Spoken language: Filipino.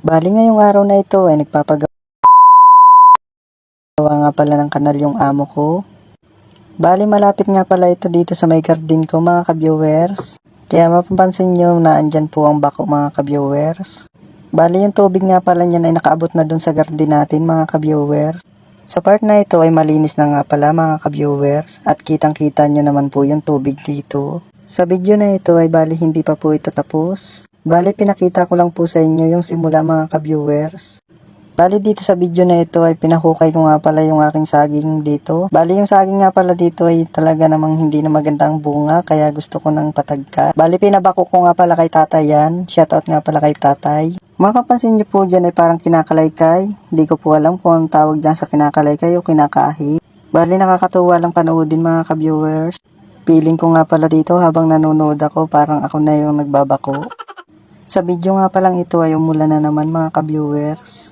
Bali ngayong araw na ito ay nagpapagawa nga pala ng kanal yung amo ko. Bali malapit nga pala ito dito sa may garden ko mga ka-viewers. Kaya mapapansin nyo na andyan po ang bako mga ka-viewers. Bali yung tubig nga pala niyan ay nakaabot na dun sa garden natin mga ka-viewers. Sa part na ito ay malinis na nga pala mga ka-viewers at kitang kita nyo naman po yung tubig dito. Sa video na ito ay bali hindi pa po ito tapos. Bali pinakita ko lang po sa inyo yung simula mga ka-viewers. Bali dito sa video na ito ay pinahukay ko nga pala yung aking saging dito. Bali yung saging nga pala dito ay talaga namang hindi na maganda ang bunga kaya gusto ko nang patagka. Bali pinabako ko nga pala kay tatay yan. Shoutout nga pala kay tatay. Mapapansin niyo po dyan ay parang kinakalaykay. Hindi ko po alam kung ang tawag dyan sa kinakalaykay o kinakaahi. Bali nakakatuwa lang panoodin mga ka-viewers. Feeling ko nga pala dito habang nanonood ako parang ako na yung nagbabako. Sa video nga palang ito ay umulan na naman mga ka-viewers.